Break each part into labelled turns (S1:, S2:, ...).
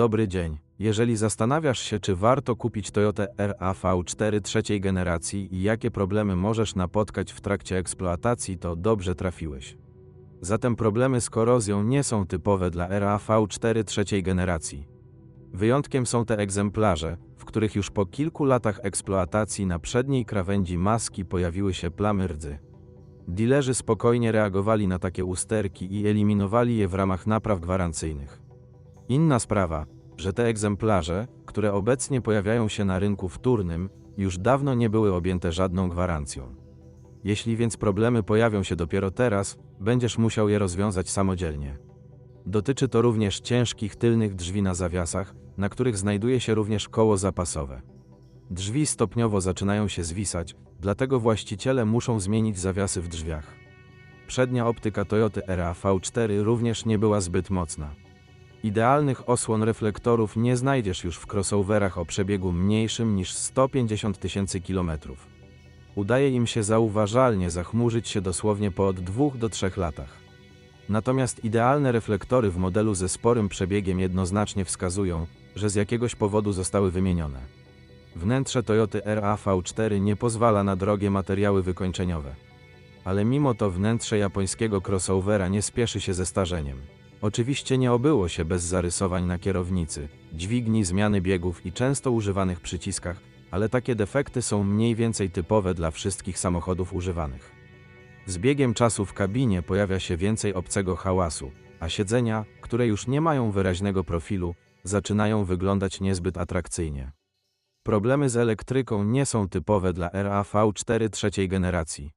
S1: Dobry dzień. Jeżeli zastanawiasz się, czy warto kupić Toyota RAV4 trzeciej generacji i jakie problemy możesz napotkać w trakcie eksploatacji, to dobrze trafiłeś. Zatem problemy z korozją nie są typowe dla RAV4 trzeciej generacji. Wyjątkiem są te egzemplarze, w których już po kilku latach eksploatacji na przedniej krawędzi maski pojawiły się plamy rdzy. Dilerzy spokojnie reagowali na takie usterki i eliminowali je w ramach napraw gwarancyjnych. Inna sprawa, że te egzemplarze, które obecnie pojawiają się na rynku wtórnym, już dawno nie były objęte żadną gwarancją. Jeśli więc problemy pojawią się dopiero teraz, będziesz musiał je rozwiązać samodzielnie. Dotyczy to również ciężkich tylnych drzwi na zawiasach, na których znajduje się również koło zapasowe. Drzwi stopniowo zaczynają się zwisać, dlatego właściciele muszą zmienić zawiasy w drzwiach. Przednia optyka Toyoty RAV4 również nie była zbyt mocna. Idealnych osłon reflektorów nie znajdziesz już w crossoverach o przebiegu mniejszym niż 150 tysięcy kilometrów. Udaje im się zauważalnie zachmurzyć się dosłownie po od 2 do 3 latach. Natomiast idealne reflektory w modelu ze sporym przebiegiem jednoznacznie wskazują, że z jakiegoś powodu zostały wymienione. Wnętrze Toyoty RAV4 nie pozwala na drogie materiały wykończeniowe. Ale mimo to wnętrze japońskiego crossovera nie spieszy się ze starzeniem. Oczywiście nie obyło się bez zarysowań na kierownicy, dźwigni, zmiany biegów i często używanych przyciskach, ale takie defekty są mniej więcej typowe dla wszystkich samochodów używanych. Z biegiem czasu w kabinie pojawia się więcej obcego hałasu, a siedzenia, które już nie mają wyraźnego profilu, zaczynają wyglądać niezbyt atrakcyjnie. Problemy z elektryką nie są typowe dla RAV4 trzeciej generacji.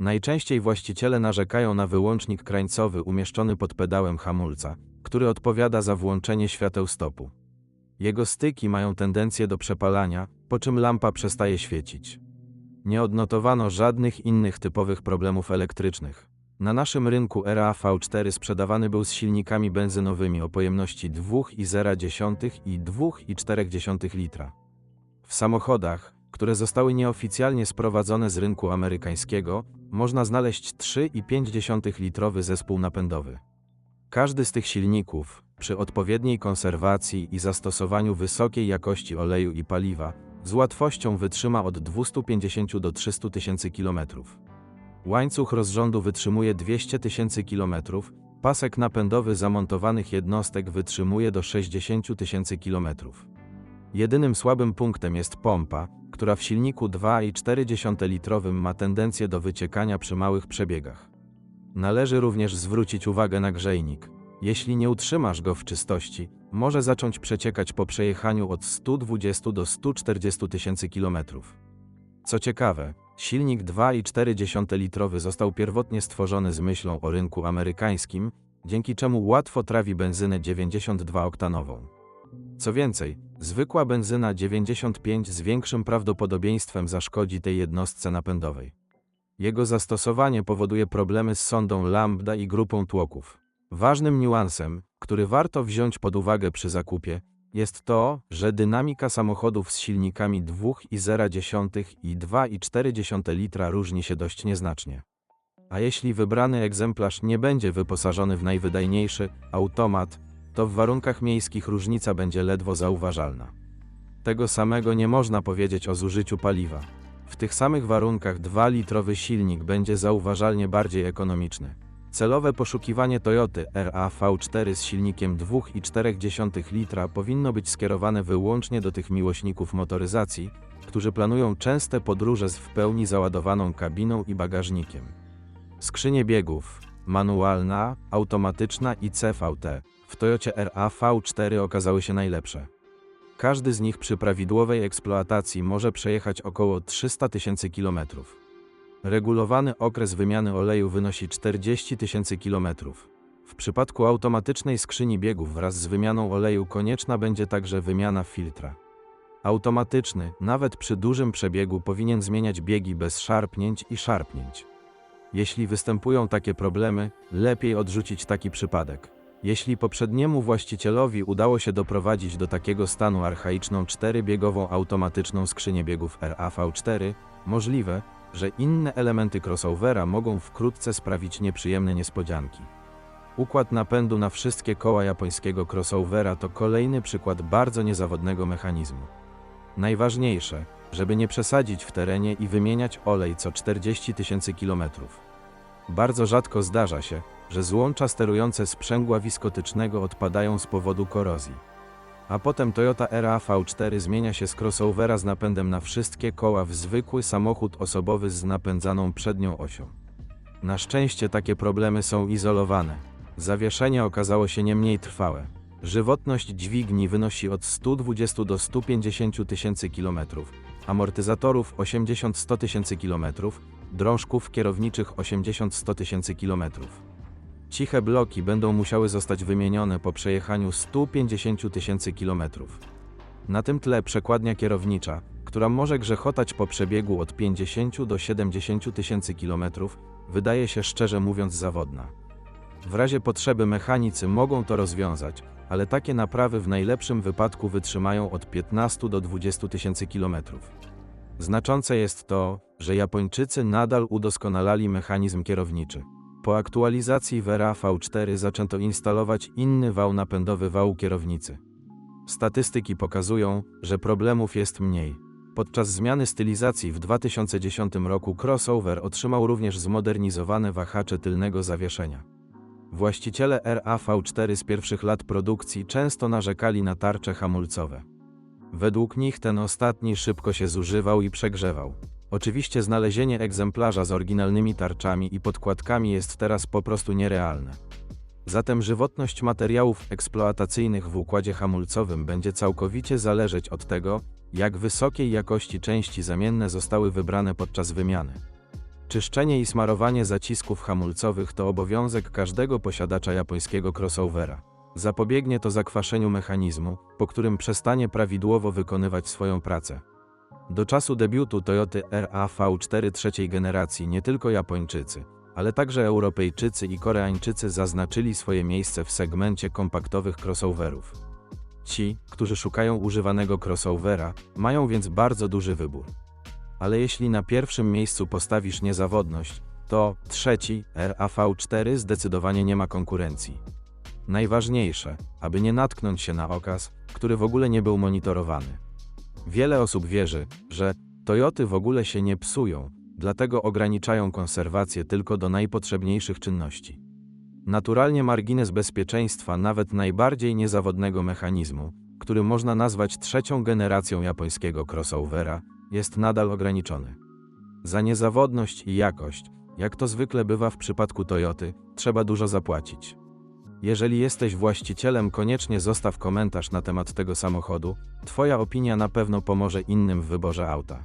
S1: Najczęściej właściciele narzekają na wyłącznik krańcowy umieszczony pod pedałem hamulca, który odpowiada za włączenie świateł stopu. Jego styki mają tendencję do przepalania, po czym lampa przestaje świecić. Nie odnotowano żadnych innych typowych problemów elektrycznych. Na naszym rynku RAV4 sprzedawany był z silnikami benzynowymi o pojemności 2,0 i 2,4 litra. W samochodach, które zostały nieoficjalnie sprowadzone z rynku amerykańskiego, można znaleźć 3,5 litrowy zespół napędowy. Każdy z tych silników, przy odpowiedniej konserwacji i zastosowaniu wysokiej jakości oleju i paliwa, z łatwością wytrzyma od 250 do 300 tysięcy kilometrów. Łańcuch rozrządu wytrzymuje 200 tysięcy kilometrów, pasek napędowy zamontowanych jednostek wytrzymuje do 60 tysięcy kilometrów. Jedynym słabym punktem jest pompa, która w silniku 2,4 litrowym ma tendencję do wyciekania przy małych przebiegach. Należy również zwrócić uwagę na grzejnik. Jeśli nie utrzymasz go w czystości, może zacząć przeciekać po przejechaniu od 120 do 140 tysięcy kilometrów. Co ciekawe, silnik 2,4 litrowy został pierwotnie stworzony z myślą o rynku amerykańskim, dzięki czemu łatwo trawi benzynę 92-oktanową. Co więcej, zwykła benzyna 95 z większym prawdopodobieństwem zaszkodzi tej jednostce napędowej. Jego zastosowanie powoduje problemy z sondą lambda i grupą tłoków. Ważnym niuansem, który warto wziąć pod uwagę przy zakupie, jest to, że dynamika samochodów z silnikami 2,0 i 2,4 litra różni się dość nieznacznie. A jeśli wybrany egzemplarz nie będzie wyposażony w najwydajniejszy automat, to w warunkach miejskich różnica będzie ledwo zauważalna. Tego samego nie można powiedzieć o zużyciu paliwa. W tych samych warunkach 2-litrowy silnik będzie zauważalnie bardziej ekonomiczny. Celowe poszukiwanie Toyoty RAV4 z silnikiem 2,4 litra powinno być skierowane wyłącznie do tych miłośników motoryzacji, którzy planują częste podróże z w pełni załadowaną kabiną i bagażnikiem. Skrzynie biegów, manualna, automatyczna i CVT w Toyocie RAV4 okazały się najlepsze. Każdy z nich przy prawidłowej eksploatacji może przejechać około 300 tysięcy kilometrów. Regulowany okres wymiany oleju wynosi 40 tysięcy kilometrów. W przypadku automatycznej skrzyni biegów wraz z wymianą oleju konieczna będzie także wymiana filtra. Automatyczny, nawet przy dużym przebiegu, powinien zmieniać biegi bez szarpnięć i szarpnięć. Jeśli występują takie problemy, lepiej odrzucić taki przypadek. Jeśli poprzedniemu właścicielowi udało się doprowadzić do takiego stanu archaiczną czterybiegową automatyczną skrzynię biegów RAV4, możliwe, że inne elementy crossovera mogą wkrótce sprawić nieprzyjemne niespodzianki. Układ napędu na wszystkie koła japońskiego crossovera to kolejny przykład bardzo niezawodnego mechanizmu. Najważniejsze, żeby nie przesadzić w terenie i wymieniać olej co 40 tysięcy kilometrów. Bardzo rzadko zdarza się, że złącza sterujące sprzęgła wiskotycznego odpadają z powodu korozji. A potem Toyota RAV4 zmienia się z crossovera z napędem na wszystkie koła w zwykły samochód osobowy z napędzaną przednią osią. Na szczęście takie problemy są izolowane. Zawieszenie okazało się nie mniej trwałe. Żywotność dźwigni wynosi od 120 do 150 tysięcy kilometrów, amortyzatorów 80-100 tysięcy kilometrów, drążków kierowniczych 80-100 tysięcy kilometrów. Ciche bloki będą musiały zostać wymienione po przejechaniu 150 tysięcy kilometrów. Na tym tle przekładnia kierownicza, która może grzechotać po przebiegu od 50 do 70 tysięcy kilometrów, wydaje się szczerze mówiąc zawodna. W razie potrzeby mechanicy mogą to rozwiązać, ale takie naprawy w najlepszym wypadku wytrzymają od 15 do 20 tysięcy kilometrów. Znaczące jest to, że Japończycy nadal udoskonalali mechanizm kierowniczy. Po aktualizacji Vera V4 zaczęto instalować inny wał napędowy wału kierownicy. Statystyki pokazują, że problemów jest mniej. Podczas zmiany stylizacji w 2010 roku crossover otrzymał również zmodernizowane wahacze tylnego zawieszenia. Właściciele RAV4 z pierwszych lat produkcji często narzekali na tarcze hamulcowe. Według nich ten ostatni szybko się zużywał i przegrzewał. Oczywiście znalezienie egzemplarza z oryginalnymi tarczami i podkładkami jest teraz po prostu nierealne. Zatem żywotność materiałów eksploatacyjnych w układzie hamulcowym będzie całkowicie zależeć od tego, jak wysokiej jakości części zamienne zostały wybrane podczas wymiany. Czyszczenie i smarowanie zacisków hamulcowych to obowiązek każdego posiadacza japońskiego crossovera. Zapobiegnie to zakwaszeniu mechanizmu, po którym przestanie prawidłowo wykonywać swoją pracę. Do czasu debiutu Toyoty RAV4 trzeciej generacji nie tylko Japończycy, ale także Europejczycy i Koreańczycy zaznaczyli swoje miejsce w segmencie kompaktowych crossoverów. Ci, którzy szukają używanego crossovera, mają więc bardzo duży wybór. Ale jeśli na pierwszym miejscu postawisz niezawodność, to trzeci RAV4 zdecydowanie nie ma konkurencji. Najważniejsze, aby nie natknąć się na okaz, który w ogóle nie był monitorowany. Wiele osób wierzy, że Toyoty w ogóle się nie psują, dlatego ograniczają konserwację tylko do najpotrzebniejszych czynności. Naturalnie margines bezpieczeństwa nawet najbardziej niezawodnego mechanizmu, który można nazwać trzecią generacją japońskiego crossovera, jest nadal ograniczony. Za niezawodność i jakość, jak to zwykle bywa w przypadku Toyoty, trzeba dużo zapłacić. Jeżeli jesteś właścicielem, koniecznie zostaw komentarz na temat tego samochodu. Twoja opinia na pewno pomoże innym w wyborze auta.